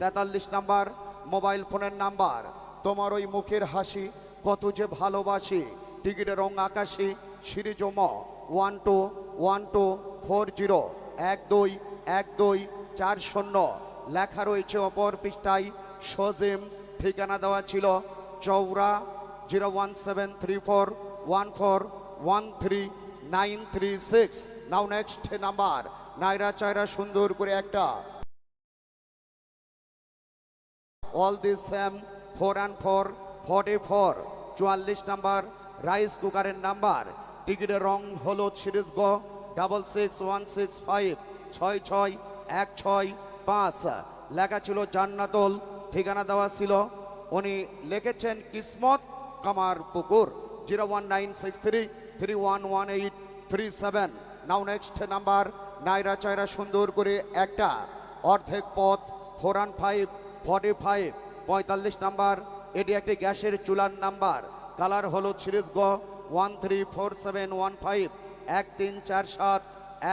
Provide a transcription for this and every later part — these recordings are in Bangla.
তেতাল্লিশ নাম্বার, মোবাইল ফোনের নাম্বার। তোমার ওই মুখের হাসি, কত যে ভালোবাসি। টিকিটের রং আকাশি সিরিজ ম one two one two, four zero, এক দুই এক দুই, চার শূন্য। লেখা রয়েছে অপর পৃষ্ঠায়, সজিম, ঠিকানা দেওয়া ছিল Chaura, zero one seven three four, one four, one three, nine three six. Now next number. নাইরা চায়রা সুন্দর করে একটা all this same four and four forty four চুয়াল্লিশ নাম্বার রাইস কুকারের নাম্বার। টিকিটের রং হলো সিরিজ গ double six one six five ছয় ছয়, এক ছয়, পাঁচ। লেখা ছিল জান্নাতল, ঠিকানা দেওয়া ছিল, উনি লিখেছেন Kismat Kamarpukur, zero one nine six three three one one eight, three seven. Now next number নাইরা চায়রা সুন্দর করে একটা। অর্ধেক পথ ফোর ফাইভ ফর্টি ফাইভ পঁয়তাল্লিশ নাম্বার, এটি একটি গ্যাসের চুলার নাম্বার। কালার হলো সিরিজ গ one three four seven one five এক তিন চার সাত,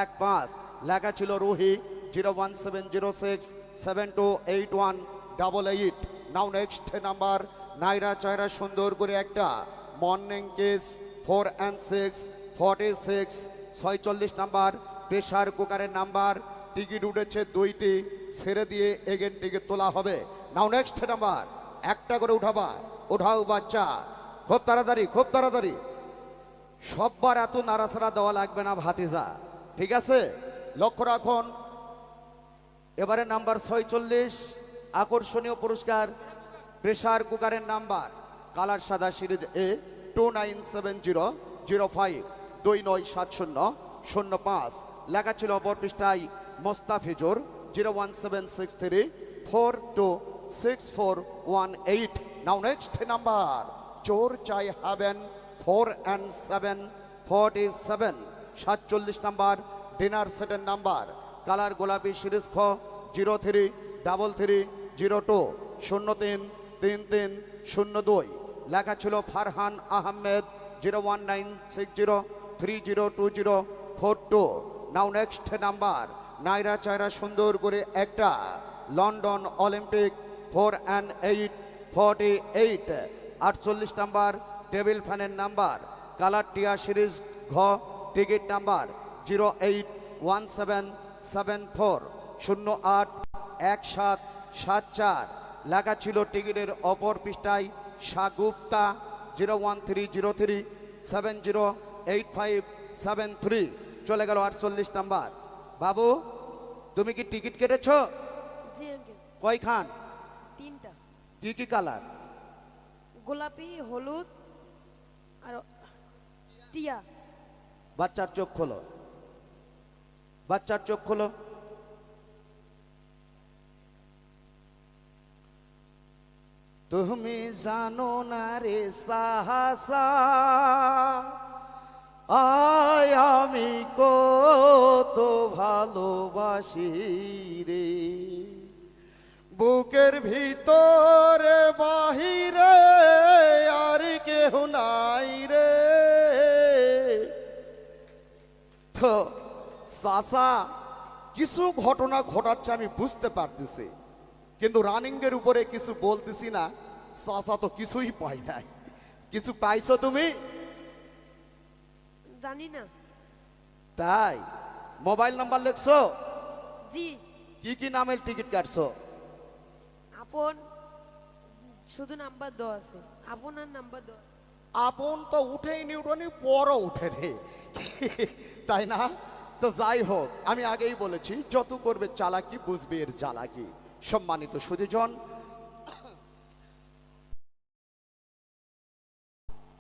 এক পাঁচ। লেখা ছিল Ruhi zero one seven zero six seven two eight one double eight now next number, নাইরা চায়রা সুন্দর করে একটা morning case four and six forty six ছয়চল্লিশ নাম্বার প্রেশার কুকারের নাম্বার টিকিট উঠেছে দুইটি, ছেড়ে দিয়ে এগেন টিকিট তোলা হবে। নাও নেক্সট নাম্বার একটা করে উঠাবা উঠাও বাচ্চা। খুব তাড়াতাড়ি খুব তাড়াতাড়ি। সববার এত নাড়াচাড়া দেওয়া লাগবে না ভাতিজা। ঠিক আছে? লক্ষ্য রাখুন। এবারে নাম্বার ছয়চল্লিশ, আকর্ষণীয় পুরস্কার প্রেশার কুকারের নাম্বার কালার সাদা series A two nine seven zero zero five দুই নয় সাত শূন্য শূন্য পাঁচ। লেখা ছিল অপর পৃষ্ঠায় Mostafizur zero one seven six three four two six four one eight now next number চোর চাই heaven four and seven forty seven সাতচল্লিশ নাম্বার ডিনার সেটের নাম্বার কালার গোলাপি সিরিজ খ zero three double three zero two শূন্য তিন তিন তিন, শূন্য দুই। লেখা ছিল Farhan Ahmed zero one nine six zero three zero two zero four two now next number নাইরা চায়রা সুন্দর করে একটা London Olympic four and eight, forty eight, আটচল্লিশ নাম্বার, টেবিল ফ্যানের নাম্বার, কালার টিয়া সিরিজ ঘ, ticket number, zero eight, one seven seven four, শূন্য আট, এক সাত সাত চার। লেখা ছিল টিকিটের অপর পৃষ্ঠায় Shagufta, zero one three, zero three, seven zero, eight five, seven three. চলে গেল আটচল্লিশ নাম্বার। বাবু তুমি কি টিকিট কেটেছো? জি আঙ্কেল। কয়খান তিনটা। কি কি কালার? গোলাপি হলুদ আর টিয়া। বাচ্চার চোখ খোলো। বাচ্চার চোখ খোলো। তুমি জানো না রে সাহাসা। আয় আমি কত ভালোবাসি রে। বুকের ভিতরে বাহিরে আর কেহ নাই রে। তো চাষা কিছু ঘটনা ঘটাচ্ছে আমি বুঝতে পারতেছি, কিন্তু রানিং এর উপরে কিছু বলতেছি না, সাসা তো কিছুই পাই নাই। কিছু পাইছো তুমি? জানি না। তাই মোবাইল নাম্বার লিখছো? জি। কি কি নামের টিকিট কাটছো? আপন শুধু নাম্বার দেওয়া আছে। আপন আর নাম্বার দেওয়া আপন তো উঠেই নিউটনি পরও উঠে রে তাই না? তো যাই হোক আমি আগেই বলেছি যত করবে চালাকি বুঝবে এর জ্বালাকি। সম্মানিত সুদীজন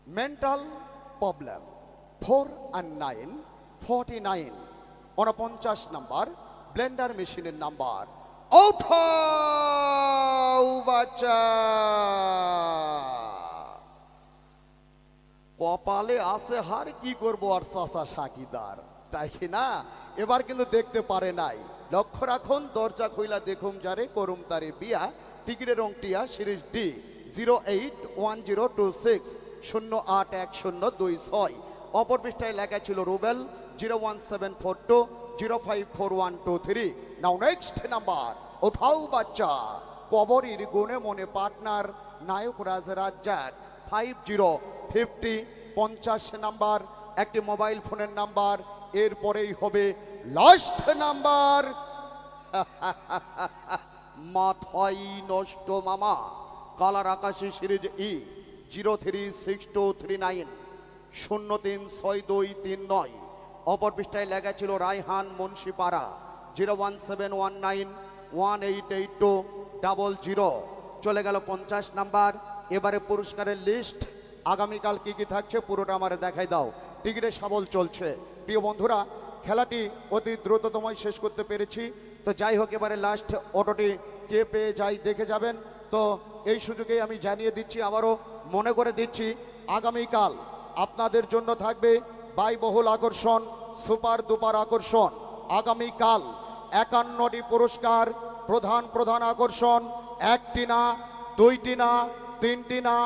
mental problem four and nine, forty nine উনপঞ্চাশ নাম্বার, ব্লেন্ডার মেশিনের নাম্বার। কপালে আছে হার, কি করব আর চাচা সাকিদার? তাই কি না, এবার কিন্তু দেখতে পারে নাই। লক্ষ্য রাখুন, দরজা খুইলা দেখুম যারে, করুম তারে বিয়া। টিকিটের রংটিয়া series D zero eight one zero two six, শূন্য আট এক শূন্য দুই ছয়। অপর পৃষ্ঠায় লেখা ছিল Rubel, zero one seven four two, zero five four one two three. Now next number ওঠাও বাচ্চা। কবরীর গুণে মনে পার্টনার, নায়ক Raj Razzak five zero fifty পঞ্চাশ নাম্বার, একটি মোবাইল ফোনের নাম্বার, এরপরেই হবে লাস্ট নাম্বার মাথাই নষ্ট মামা, কালার আকাশি series E zero three six two three nine শূন্য তিন ছয় দুই তিন নয়। অপর পৃষ্ঠায় লেখা ছিল Raihan Munshipara, zero one seven one nine, one eight eight two, double zero. চলে গেল পঞ্চাশ নাম্বার। এবারে পুরস্কারের লিস্ট আগামীকাল কি কি থাকছে পুরোটা আমার দেখাই দাও। টিকিটের সাবল চলছে। প্রিয় বন্ধুরা, খেলাটি অতি দ্রুততময় শেষ করতে পেরেছি। তো যাই হোক, এবারে লাস্ট অটোটি কে পেয়ে যাই দেখে যাবেন। তো এই সুযোগে আমি জানিয়ে দিচ্ছি, আবারও মনে করে দিচ্ছি, আগামীকাল আপনাদের জন্য থাকবে ব্যয়বহুল আকর্ষণ, সুপার দুপার আকর্ষণ। আগামীকাল একান্নটি পুরস্কার, প্রধান প্রধান আকর্ষণ, একটি না, দুইটি না, তিনটি না,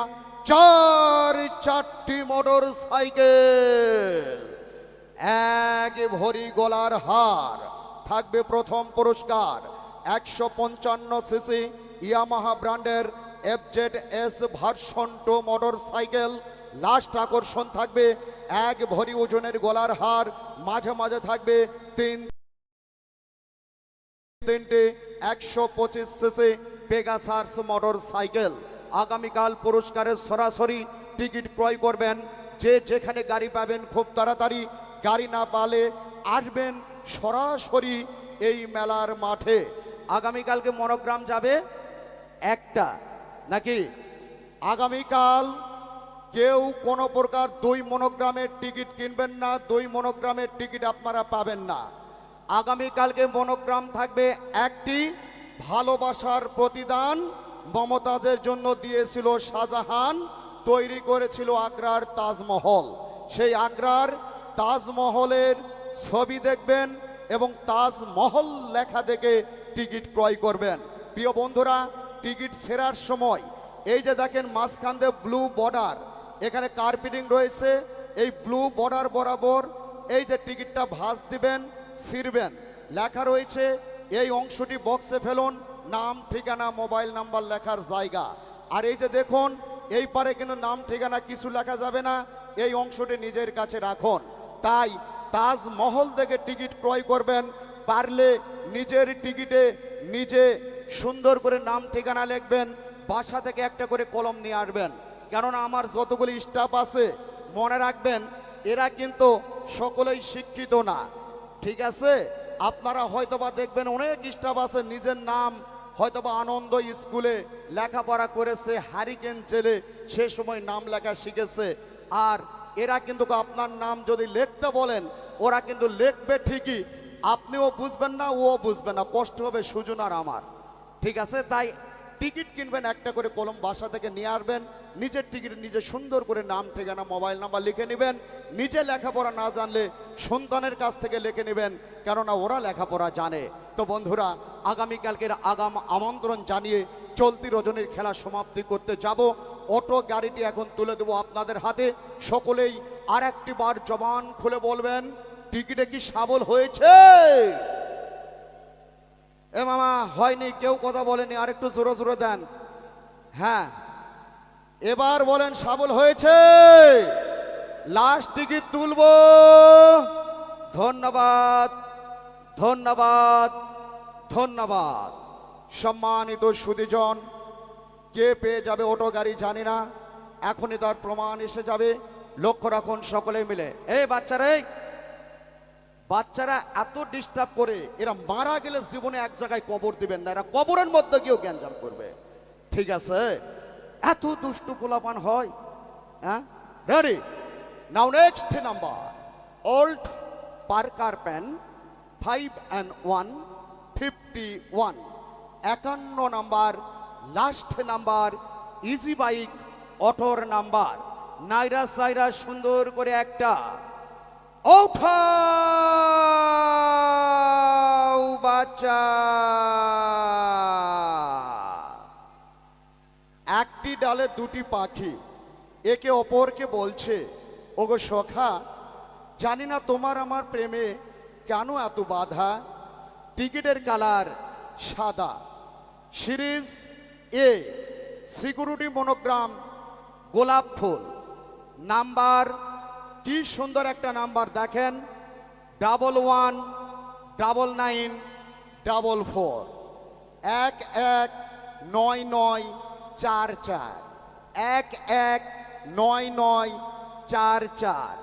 চার, চারটি মোটর সাইকেল এক ভরি গলার হার থাকবে প্রথম পুরস্কার, একশো পঞ্চান্ন সিসি ইয়ামাহা ব্র্যান্ডের FZ S version two motorcycle last আকর্ষণ থাকবে, এক ভরি ওজনের গলার হার, মাঝে মাঝে থাকবে তিন, তিনটে, একশো পঁচিশ শেষে পেগাসার্স মোটর সাইকেল আগামীকাল পুরস্কারের সরাসরি টিকিট ক্রয় করবেন। যে যেখানে গাড়ি পাবেন খুব তাড়াতাড়ি, গাড়ি না পালে আসবেন সরাসরি এই মেলার মাঠে। আগামীকালকে মনোগ্রাম যাবে একটা, নাকি? আগামীকাল কেউ কোনো প্রকার দুই মনোগ্রামের টিকিট কিনবেন না, দুই মনোগ্রামের টিকিট আপনারা পাবেন না। আগামীকালকে মনোগ্রাম থাকবে একটি ভালোবাসার প্রতিদান মমতাজের জন্য দিয়েছিল শাহজাহান, তৈরি করেছিল আগ্রার তাজমহল। সেই আগ্রার তাজমহলের ছবি দেখবেন এবং তাজমহল লেখা দেখে টিকিট ক্রয় করবেন। প্রিয় বন্ধুরা, টিকিট সেরার সময়। এই যে দেখেন মাঝখান দিয়ে ব্লু বর্ডার এখানে কার্পেটিং রয়েছে, এই ব্লু বর্ডার বরাবর এই যে টিকিটটা ভাঁজ দিবেন, ছিঁড়বেন। লেখা রয়েছে, এই অংশটি বক্সে ফেলুন, নাম, ঠিকানা মোবাইল নাম্বার লেখার জায়গা। আর এই যে দেখুন, এই পারে কিন্তু নাম, ঠিকানা কিছু লেখা যাবে না, এই অংশটি নিজের কাছে রাখুন। তাই তাজমহল থেকে টিকিট ক্রয় করবেন, পারলে নিজের টিকিটে নিজে সুন্দর করে নাম, ঠিকানা লিখবেন, বাসা থেকে একটা করে কলম নিয়ে আসবেন। কেননা আমার যতগুলি স্টাফ আছে, মনে রাখবেন, এরা কিন্তু সকলেই শিক্ষিত না। ঠিক আছে? আপনারা হয়তোবা দেখবেন অনেক স্টাফ আছে, নিজের নাম হয়তোবা আনন্দ স্কুলে লেখাপড়া করেছে, হারিকেন জেলে সে সময় নাম লেখা শিখেছে। আর এরা কিন্তু আপনার নাম যদি লিখতে বলেন, ওরা কিন্তু লিখবে ঠিকই। আপনিও বুঝবেন না, ও বুঝবে না। কষ্ট হবে সুজন আর আমার। ঠিক আছে? তাই টিকিট কিনবেন, একটা করে কলম বাসা থেকে নিয়ে আসবেন, নিজের টিকিট নিজে সুন্দর করে নাম, ঠিকানা, মোবাইল নাম্বার লিখে নেবেন, নিজে লেখাপড়া না জানলে সন্তানের কাছ থেকে লিখে নেবেন, কেননা ওরা লেখাপড়া জানে। তো বন্ধুরা, আগামীকালকের আগাম আমন্ত্রণ জানিয়ে চলতি রজনীর খেলা সমাপ্তি করতে যাব। অটো গাড়িটি এখন তুলে দেবো আপনাদের হাতে। সকলেই আর একটি বার জবান খুলে বলবেন, টিকিটে কি সাবল হয়েছে? এ মামা, হয়নি, কেউ কথা বলেনি আর একটু জোরে জোরে দেন। হ্যাঁ এবার বলেন সাবল হয়েছে। লাস্ট টিকিট তুলব। ধন্যবাদ ধন্যবাদ ধন্যবাদ। সম্মানিত সুদীজন, কে পেয়ে যাবে অটো গাড়ি জানি না। এখনই তার প্রমাণ এসে যাবে। লক্ষ্য রাখুন সকলে মিলে। এই বাচ্চারা এই বাচ্চারা এত ডিস্টার্ব করে, এরা মারা গেলে জীবনে এক জায়গায় কবর দিবেন না, এরা কবরের মধ্যে গিয়েও গ্যাঞ্জাম করবে। ঠিক আছে? এত দুষ্টু পোলাপান হয় হ্যাঁ? Ready now next number old Parker pen five and one fifty one একান্ন number last number easy bike অটোর নাম্বার নাইরা সাইরা সুন্দর করে একটা ওঠাও বাচ্চা একটি ডালে দুটি পাখি। একে অপরকে বলছে, ওগো সখা, জানি না তোমার আমার প্রেমে কেন এত বাধা? টিকিটের কালার সাদা। সিরিজ এ, সিকিউরিটি মনোগ্রাম গোলাপ ফুল। নাম্বার কি সুন্দর একটা নাম্বার, দেখেন, double one, double nine, double four. এক এক, নয় নয়, চার চার। এক এক, নয় নয়, চার চার।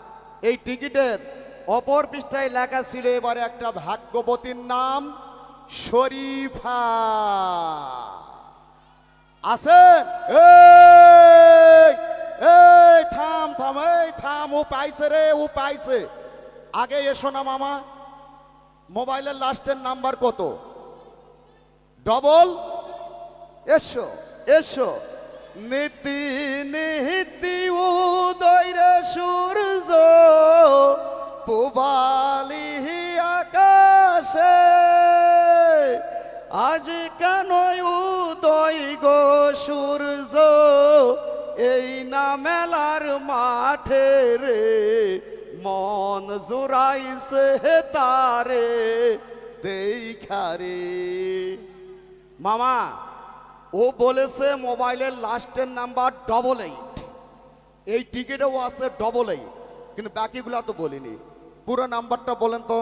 এই টিকিটের অপর পৃষ্ঠায় লেখা ছিল এবারে একটা ভাগ্যবতীর নাম, শরীফা। আছেন এই! এই থাম থাম, এই থাম, ও পাইছে রে, ও পাইছে। আগে এসো না মামা, মোবাইলের লাস্টের নাম্বার কত? ডবল? এসো এসো। নীতি নীতি উদয়রে সূর্য, পুবালি আকাশে। আজ কেন উদয় গো সূর্য? এই না মেলার মাঠে রে মন জোড়াইছে তারে দেখারে মামা ও বলেছে মোবাইলের লাস্টের নাম্বার ডবল এইট এই টিকিটেও আছে ডবল এইট কিন্তু বাকিগুলো তো বলিনি। পুরো নাম্বারটা বলেন তো।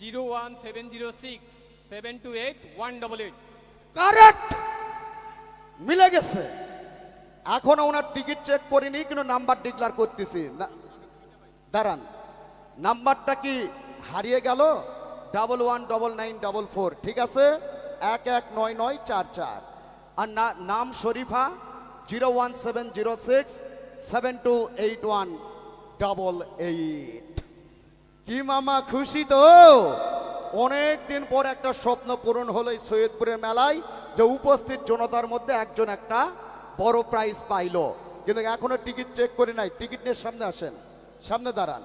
Zero one seven zero six seven two eight one double eight correct মিলে গেছে। এখনও ওনার টিকিট চেক করিনি, কিন্তু নাম্বার ডিক্লার করতেছি। দাঁড়ান। নাম্বারটা কি হারিয়ে গেল? Double one double nine double four ঠিক আছে? এক এক, নয় নয়, চার চার। আর না- নাম Sharifa zero one seven zero six seven two eight one double eight কি মামা খুশি তো? অনেক দিন পর একটা স্বপ্ন পূরণ হলো সৈয়দপুরের মেলায়, যে উপস্থিত জনতার মধ্যে একজন একটা বড় প্রাইজ পাইলো। কিন্তু এখনও টিকিট চেক করি নাই টিকিট নিয়ে সামনে আসেন, সামনে দাঁড়ান।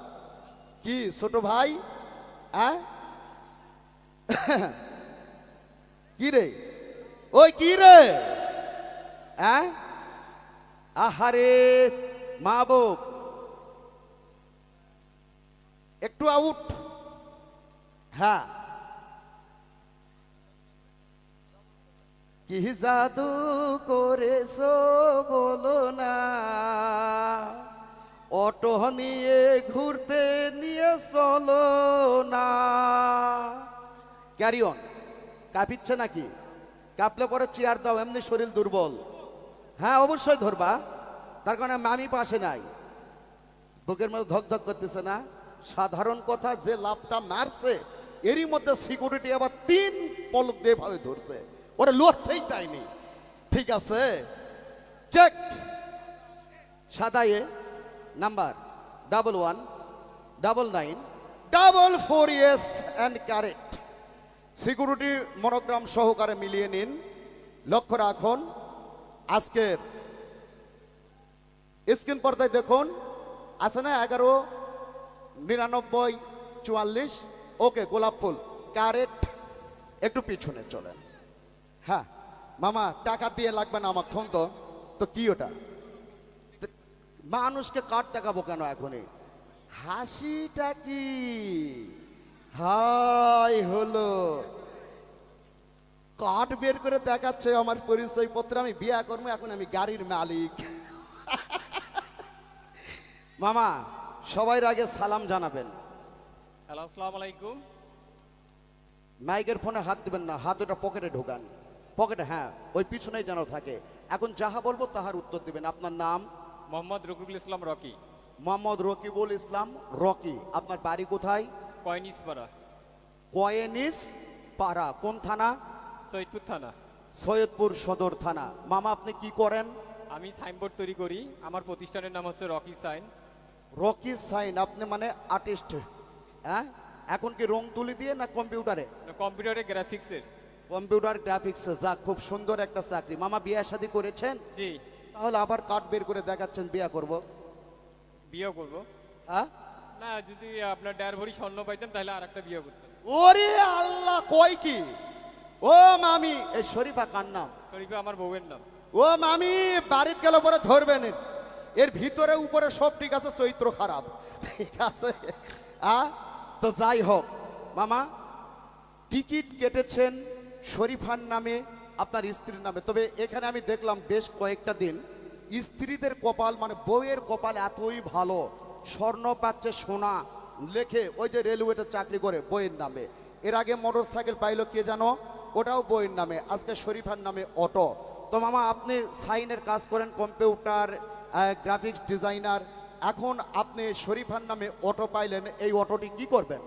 কি, ছোট ভাই? হ্যাঁ? কি রে? ওই কি রে? হ্যাঁ? আহারে মা বাপ একটু আউট হ্যাঁ। কি জাদু করেছ বলো না। অটো নিয়ে ঘুরতে নিয়ে চলো না। ক্যারি অন কাঁপিচ্ছে নাকি? কাঁপলে পরে চেয়ার দাও, এমনি শরীর দুর্বল। হ্যাঁ অবশ্যই ধরবা। তার কারণে মামি পাশে নাই। বুকের মধ্যে ধক ধক করতেছে না। সাধারণ কথা, যে লাভটা মারছে, এরই মধ্যে সিকিউরিটি আবার তিন পলক দিয়ে ভাবে ধরছে। ওরা লড়তেই দেয়নি। ঠিক আছে? Check সাদায়ে number double one double nine double four yes and carat security monogram সহকারে মিলিয়ে নিন। লক্ষ্য রাখুন, আজকের স্ক্রিন পর্দায় দেখুন, আছে না এগারো, নিরানব্বই, চুয়াল্লিশ? ওকে গোলাপ ফুল ক্যারেট একটু পিছনে চলেন। হ্যাঁ মামা টাকা দিয়ে লাগবে না আমার থন তো। তো কি ওটা? মানুষকে কাঠ দেখাবো কেন এখনই? হাসিটা কি? হাই হলো। কাঠ বের করে দেখাচ্ছে আমার পরিচয় পত্র আমি বিয়া করব এখন আমি গাড়ির মালিক। মামা সবার আগে সালাম জানাবেন। হ্যালো আসসালামু আলাইকুম। মাইকের ফোনে হাত দিবেন না হাত ওটা পকেটে ঢোকান। পকেটে হ্যাঁ ওই পিছনেই যেন থাকে। এখন যাহা বলব তাহার উত্তর দিবেন। আপনার নাম? মোহাম্মদ রকিবুল ইসলাম রকি। মোহাম্মদ রকিবুল ইসলাম রকি। আপনার বাড়ি কোথায়? কয়নিসপাড়া কয়েনিস পাড়া। কোন থানা? সৈয়দপুর থানা। সৈয়দপুর সদর থানা। মামা আপনি কি করেন? আমি সাইনবোর্ড তৈরি করি। আমার প্রতিষ্ঠানের নাম হচ্ছে রকি সাইন। রকি সাইন আপনি মানে আর্টিস্ট। হ্যাঁ? এখন কি রং তুলি দিয়ে না কম্পিউটারে? কম্পিউটারে গ্রাফিক্সের। কম্পিউটার গ্রাফিক্স যা খুব সুন্দর একটা চাকরি। মামা বিয়ে শাদী করেছেন? জি। তাহলে আবার কার্ড বের করে দেখাচ্ছেন বিয়ে করব। বিয়ে করব? হ্যাঁ? না যদি আপনার ড্যার ভরি স্বর্ণ পাইতেন তাহলে আর একটা বিয়ে করতেন ওরে আল্লাহ কয় কি? ও মামি এই শরীফা কার নাম? শরীফা আমার বউয়ের নাম। ও মামি বাড়িতে গেলে পরে ধরবেন এর। এর ভিতরে উপরে সব ঠিক আছে চৈত্র খারাপ। ঠিক আছে। আ? তো যাই হোক মামা টিকিট কেটেছেন শরীফার নামে, আপনার স্ত্রীর নামে। তবে এখানে আমি দেখলাম বেশ কয়েকটা দিন, স্ত্রীদের কপাল মানে বউয়ের কপাল এতই ভালো, স্বর্ণ পাচ্ছে সোনা, লেখে ওই যে রেলওয়েতে চাকরি করে বইয়ের নামে। এর আগে মোটর সাইকেল পাইলো কে জানো? ওটাও বইয়ের নামে, আজকে শরীফার নামে অটো। তো মামা, আপনি সাইনের কাজ করেন, কম্পিউটার গ্রাফিক্স ডিজাইনার। এখন আপনি শরীফার নামে অটো পাইলেন, এই অটোটি কি করবেন?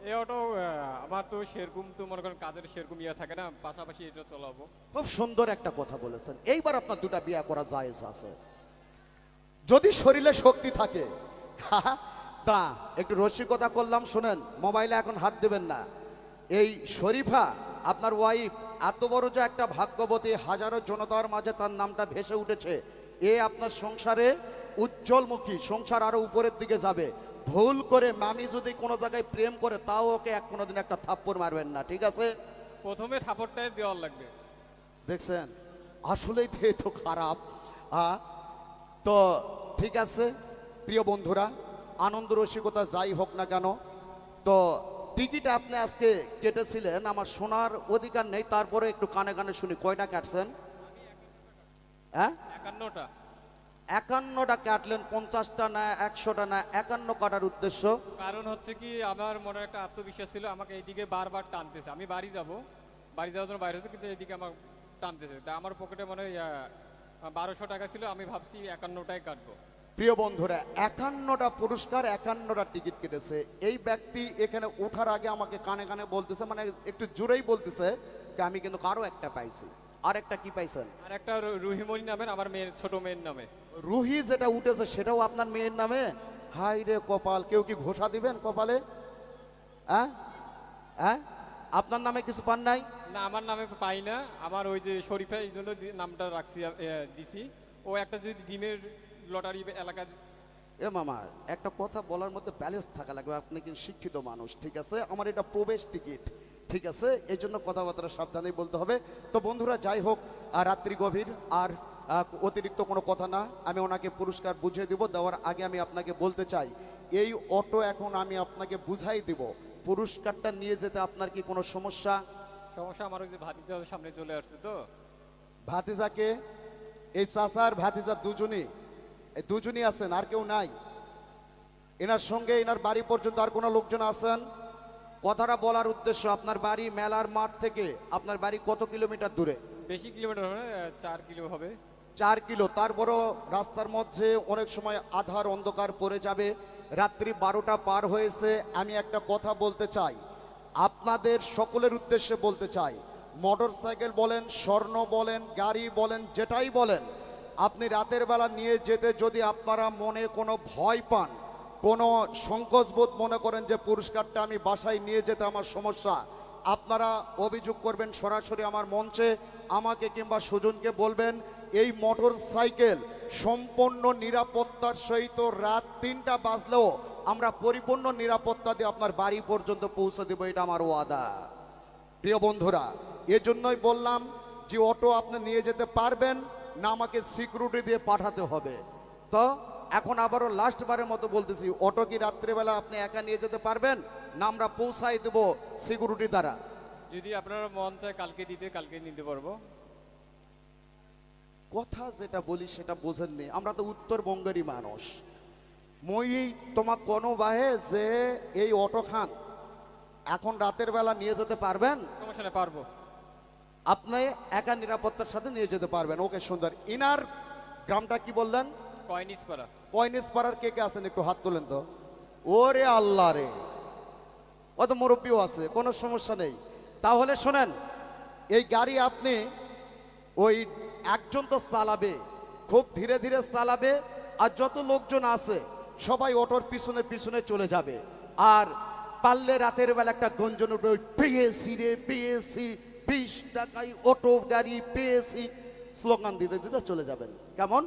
আমার তো সেরকম তো মনে করেন কাজের সেরকম ইয়ে থাকে না, পাশাপাশি এটা চলাবো। খুব সুন্দর একটা কথা বলেছেন। এইবার আপনার দুটা করা আছে। যদি শরীরে শক্তি থাকে তা, একটু রসিকতা করলাম, শুনেন, মোবাইলে এখন হাত দেবেন না। এই শরীফা, আপনার ওয়াইফ, এত বড় যে একটা ভাগ্যবতী হাজারো জনতার মাঝে তার নামটা ভেসে উঠেছে। এ আপনার সংসারে উজ্জ্বলমুখী, সংসার আরও উপরের দিকে যাবে। ভুল করে মামি যদি কোনো জায়গায় প্রেম করে তাও ওকে এক কোনোদিন একটা থাপ্পড় মারবেন না ঠিক আছে? প্রথমে থাপড়টাই দেওয়ার লাগবে। দেখছেন? আসলেই তো খারাপ হ্যাঁ? তো ঠিক আছে প্রিয় বন্ধুরা আনন্দ রসিকতা যাই হোক না কেন তো টিকিট আপনি আজকে কেটেছিলেন আমার শোনার অধিকার নেই তারপরে একটু কানে কানে শুনি কয়টা কাটছেন? হ্যাঁ? একান্নটা। একান্নটা কাটলেন পঞ্চাশটা না একশোটা না একান্ন কাটার উদ্দেশ্য? কারণ হচ্ছে কি আমার মনে একটা আত্মবিশ্বাস ছিল আমাকে এইদিকে বারবার টানতেছে। আমি বাড়ি যাব বাড়ি যাওয়ার জন্য বাইরে হচ্ছে কিন্তু এইদিকে আমার টানতেছে। তা আমার পকেটে মনে হয় বারোশো টাকা ছিল আমি ভাবছি একান্নটাই কাটবো। প্রিয় বন্ধুরা একান্নটা পুরস্কার একান্নটা টিকিট কেটেছে। এই ব্যক্তি এখানে ওঠার আগে আমাকে কানে কানে বলতেছে মানে একটু জোরেই বলতেছে যে আমি কিন্তু কারও একটা পাইছি। আর একটা কি পাইছেন? আর একটা রুহিমণি নামের আমার মেয়ের ছোট মেয়ের নামে। রুহি যেটা উঠেছে সেটাও আপনার মেয়ের নামে? হাই রে কপাল কেউ কি ঘোষা দিবেন কপালে? হ্যাঁ হ্যাঁ আপনার নামে কিছু পান নাই? না আমার নামে পাই না। আমার ওই যে শরীফা এই জন্য নামটা রাখছি দিছি। ও একটা যদি ডিমের লটারি এলাকা এ মামা একটা কথা বলার মধ্যে ব্যালেন্স থাকা লাগবে। আপনি কিন্তু শিক্ষিত মানুষ ঠিক আছে? আমার এটা প্রবেশ টিকিট। ঠিক আছে? এই জন্য কথাবার্তা সাবধানেই বলতে হবে। তো বন্ধুরা যাই হোক আর রাত্রি গভীর আর অতিরিক্ত কোনো কথা না। আমি ওনাকে পুরস্কার বুঝিয়ে দিব দেওয়ার আগে আমি আপনাকে বলতে চাই এই অটো এখন আমি আপনাকে বুঝাই দিব। পুরস্কারটা নিয়ে যেতে আপনার কি কোনো সমস্যা? সমস্যা আমার ওই যে ভাতিজা সামনে চলে আসছে তো। ভাতিজাকে? এই চাচার ভাতিজা দুজনই এই দুজনই আছেন আর কেউ নাই। এনার সঙ্গে এনার বাড়ি পর্যন্ত আর কোনো লোকজন আছেন? কথাটা বলার উদ্দেশ্য আপনার বাড়ি মেলার মাঠ থেকে আপনার বাড়ি কত কিলোমিটার দূরে? বেশি কিলোমিটার হবে চার কিলো হবে। চার কিলো। তারপরও রাস্তার মধ্যে অনেক সময় আধার অন্ধকার পড়ে যাবে। রাত্রি বারোটা পার হয়েছে। আমি একটা কথা বলতে চাই। আপনাদের সকলের উদ্দেশ্যে বলতে চাই। মোটর সাইকেল বলেন স্বর্ণ বলেন গাড়ি বলেন যেটাই বলেন আপনি রাতের বেলা নিয়ে যেতে যদি আপনারা মনে কোনো ভয় পান কোনো সংকোচবোধ মনে করেন যে পুরস্কারটা আমি বাসায় নিয়ে যেতে আমার সমস্যা। আপনারা অভিযোগ করবেন সরাসরি আমার মঞ্চে, আমাকে কিংবা সুজনকে বলবেন, এই মোটর সাইকেল সম্পূর্ণ নিরাপত্তার সহিত রাত তিনটা বাজলেও আমরা পরিপূর্ণ নিরাপত্তা দিয়ে আপনার বাড়ি পর্যন্ত পৌঁছে দেবো, এটা আমার ওয়াদা। প্রিয় বন্ধুরা, এজন্যই বললাম যে অটো আপনি নিয়ে যেতে পারবেন না, আমাকে সিকিউরিটি দিয়ে পাঠাতে হবে। তো এখন আবারও লাস্ট বারের মতো বলতেছি অটো কি রাত্রেবেলা আপনি একা নিয়ে যেতে পারবেন? না আমরা পৌঁছাই দেব সিকিউরিটি দ্বারা। যদি আপনারা মন চায় কালকে দিতে কালকে নিতে পারব। কথা যেটা বলি সেটা বোঝেন বোঝেননি আমরা তো উত্তরবঙ্গেরই মানুষ। মই তোমার কোনো বাহে যে এই অটো খান এখন রাতের বেলা নিয়ে যেতে পারবেন? সমস্যা পারব। আপনি একা নিরাপত্তার সাথে নিয়ে যেতে পারবেন। ওকে সুন্দর। ইনার গ্রামটা কি বললেন? কয়নিস পাড়া? কে কে আছেন? একটু হাত তোলেন তো। ওরে আল্লাহ রে। ও তো মুরব্বীও আছে, কোনো সমস্যা নেই। তাহলে শোনেন, এই গাড়ি আপনি ওই একজন তো চালাবে, খুব ধীরে ধীরে চালাবে, আর যত লোকজন আছে, সবাই অটোর পিছনে পিছনে চলে যাবে। আর পারলে রাতের বেলা একটা গঞ্জন উঠবে পেয়েছি রে, পেয়েছি, বিশ টাকায় অটো গাড়ি পেয়েছি। স্লোগান দিতে দিতে চলে যাবেন। কেমন?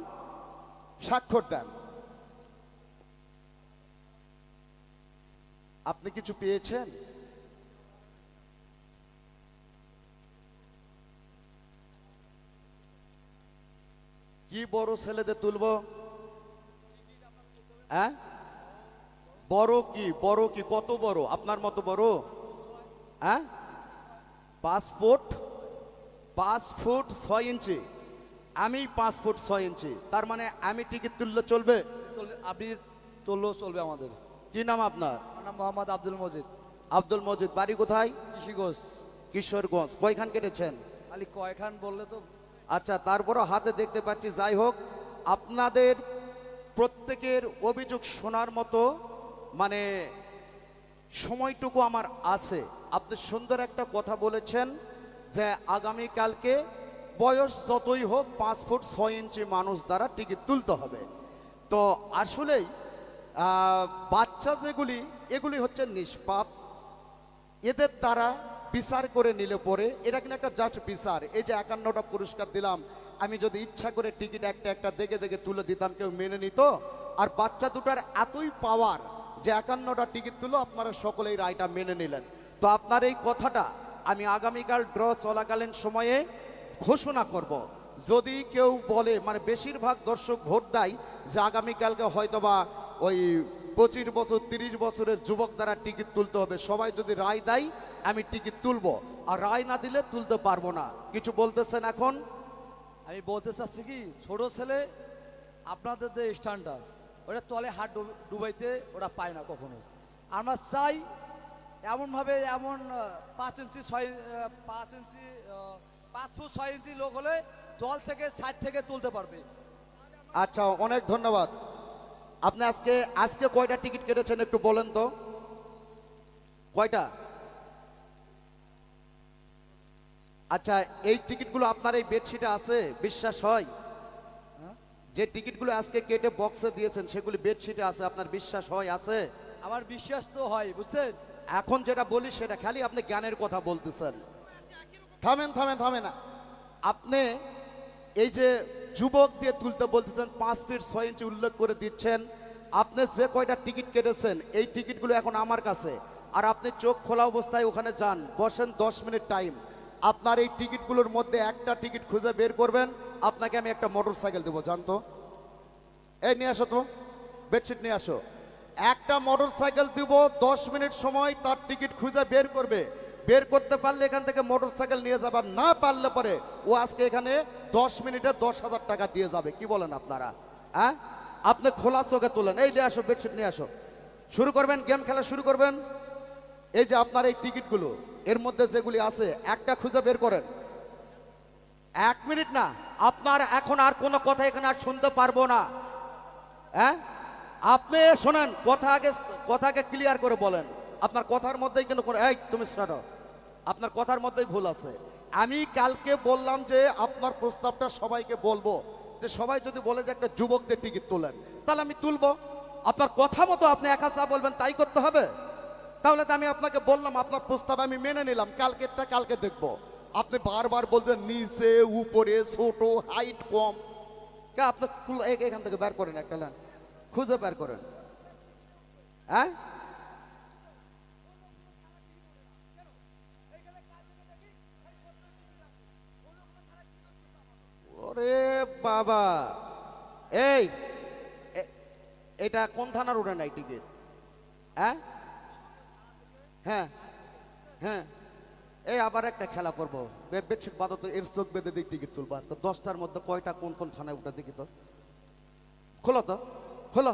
স্বাক্ষর দেন। আপনি কিছু পেয়েছেন? কি বড় ছেলেদের তুলবো? হ্যাঁ? বড় কি? বড় কি? কত বড়? আপনার মতো বড়? হ্যাঁ? পাসপোর্ট পাঁচ ফুট ছয় ইঞ্চি। আমি পাঁচ ফুট ছয় ইঞ্চি। তার মানে আমি টিকিট তুললে চলবে? আপনি তুললেও চলবে আমাদের। কি নাম আপনার? নাম মোহাম্মদ আব্দুল মজিদ। আব্দুল মজিদ বাড়ি কোথায়? কৃষি ঘোষ কিশোরগঞ্জ। কয়খান কেটেছেন? খালি কয়খান বললে তো আচ্ছা তারপরও হাতে দেখতে পাচ্ছি যাই হোক আপনাদের প্রত্যেকের অভিযোগ শোনার মতো মানে সময়টুকু আমার আছে। আপনি সুন্দর একটা কথা বলেছেন যে আগামীকালকে বয়স যতই হোক পাঁচ ফুট ছয় ইঞ্চি মানুষ দ্বারা টিকিট তুলতে হবে। তো আসলেই বাচ্চা যেগুলি, এগুলি হচ্ছে নিষ্পাপ। এদের দ্বারা বিচার করে নিলে পরে, এটা কিন্তু একটা জাস্ট বিচার। এই যে একান্নটা পুরস্কার দিলাম, আমি যদি ইচ্ছা করে টিকিট একটা একটা দেখে দেখে তুলে দিতাম, কেউ মেনে নিত। আর বাচ্চা দুটার এতই পাওয়ার যে একান্নটা টিকিট তুলো আপনারা সকলেই রায়টা মেনে নিলেন। তো আপনার এই কথাটা আমি আগামীকাল ড্র চলাকালীন সময়ে ঘোষণা করব। যদি কেউ বলে মানে বেশিরভাগ দর্শক ভোট দেয় যে আগামীকালকে হয়তোবা ওই পঁচিশ বছর, তিরিশ বছরের যুবক দ্বারা টিকিট তুলতে হবে, সবাই যদি রায় দেয়, আমি টিকিট তুলবো। আর রায় না দিলে তুলতে পারব না। কিছু বলতেছেন এখন? আমি বলতে চাচ্ছি কি, ছোট ছেলে, আপনাদের যে স্ট্যান্ডার্ড ওটা তলে হাত ডুব- ডুবাইতে ওরা পায় না কখনো। আমরা চাই, এমনভাবে এমন পাঁচ ইঞ্চি, ছয় পাঁচ ইঞ্চি পাঁচ ফুট ছয় ইঞ্চি লোক হলে তল থেকে সাইড থেকে তুলতে পারবে। আচ্ছা অনেক ধন্যবাদ। আপনি আজকে আজকে কয়টা টিকিট কেটেছেন একটু বলেন তো? কয়টা? আচ্ছা এই টিকিটগুলো আপনার এই বেডশিটে আছে? বিশ্বাস হয়? হ্যাঁ? যে টিকিটগুলো আজকে কেটে বক্সে দিয়েছেন সেগুলি বেডশিটে আছে আপনার বিশ্বাস হয় আছে? আমার বিশ্বাস তো হয় বুঝছেন? এখন যেটা বলি সেটা খালি আপনি জ্ঞানের কথা বলতেছেন। থামেন থামেন থামেন না। আপনি এই যে যুবক দিয়ে তুলতে বলতেছেন, পাঁচ ফিট ছয় ইঞ্চি উল্লেখ করে দিচ্ছেন, আপনি যে কয়টা টিকিট কেটেছেন, এই টিকিটগুলো এখন আমার কাছে। আর আপনি চোখ খোলা অবস্থায় ওখানে যান, বসেন দশ মিনিট টাইম। আপনার এই টিকিটগুলোর মধ্যে একটা টিকিট খুঁজে বের করবেন, আপনাকে আমি একটা মোটর সাইকেল দেবো, জানতো? এই নিয়ে আসো তো, বেডশিট নিয়ে আসো। একটা মোটর সাইকেল দিব, দশ মিনিট সময়, তার টিকিট খুঁজে বের করবে। বের করতে পারলে এখান থেকে মোটর সাইকেল নিয়ে যাবার না পারলে পরে ও আজকে এখানে দশ মিনিটে দশ হাজার টাকা দিয়ে যাবে। কি বলেন আপনারা? হ্যাঁ? আপনি খোলা চোখে তোলেন। এই যে আসো বেডশিট নিয়ে আসো। শুরু করবেন? গেম খেলা শুরু করবেন? এই যে আপনার এই টিকিটগুলো, এর মধ্যে যেগুলি আছে, একটা খুঁজে বের করেন। এক মিনিট না, আপনার এখন আর কোনো কথা এখানে আর শুনতে পারব না। হ্যাঁ? আপনি শোনেন, কথা আগে কথাকে ক্লিয়ার করে বলেন। আপনার কথার মধ্যেই কোনো- এই, তুমি স্টার্ট আপনার কথার মধ্যেই ভুল আছে। আমি কালকে বললাম যে আপনার প্রস্তাবটা সবাইকে বলব। যে সবাই যদি বলে যে একটা যুবকদের টিকিট তোলেন, তাহলে আমি তুলবো। আপনার কথা মতো আপনি একা চা বলবেন তাই করতে হবে। তাহলে তো আমি আপনাকে বললাম, আপনার প্রস্তাব আমি মেনে নিলাম কালকে কালকেরটা কালকে দেখব। আপনি বারবার বলতেন নিচে, উপরে, ছোট হাইট কম। আপনার আপনি এখান থেকে বের করেন একটা লাইন খুঁজে বের করেন। হ্যাঁ? ওরে বাবা। এই এটা কোন থানার হ্যাঁ? হ্যাঁ হ্যাঁ। এই আবার একটা খেলা করব। বেডশিট বাদত এর চোখ বেঁধে দিক টিকিট দশটার মধ্যে কয়টা, কোন কোন থানায় উঠে দেখি তো। খোলো তো, খোলো।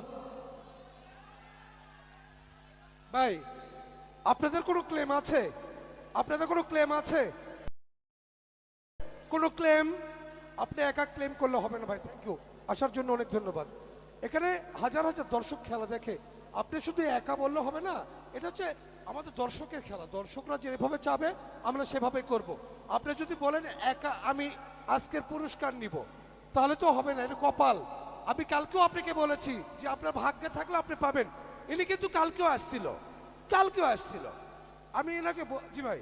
ভাই, আপনাদের কোনো ক্লেম আছে? আপনাদের কোনো ক্লেম আছে? কোনো ক্লেম? আপনি একা ক্লেম করলে হবে না ভাই থ্যাংক ইউ আসার জন্য অনেক ধন্যবাদ। এখানে হাজার হাজার দর্শক খেলা দেখে। আপনি শুধু একা বললে হবে না, এটা হচ্ছে আমাদের দর্শকের খেলা। দর্শকরা যেভাবে চাবে, আমরা সেভাবে করব। আপনি যদি বলেন, একা আমি আজকের পুরস্কার নিব, তাহলে তো হবে না, এটা কপাল। আমি কালকেও আপনাকে বলেছি যে আপনার ভাগ্যে থাকলে আপনি পাবেন। ইনি কিন্তু কালকেও আসছিল। কালকেও আসছিল। আমি এনাকে জি ভাই।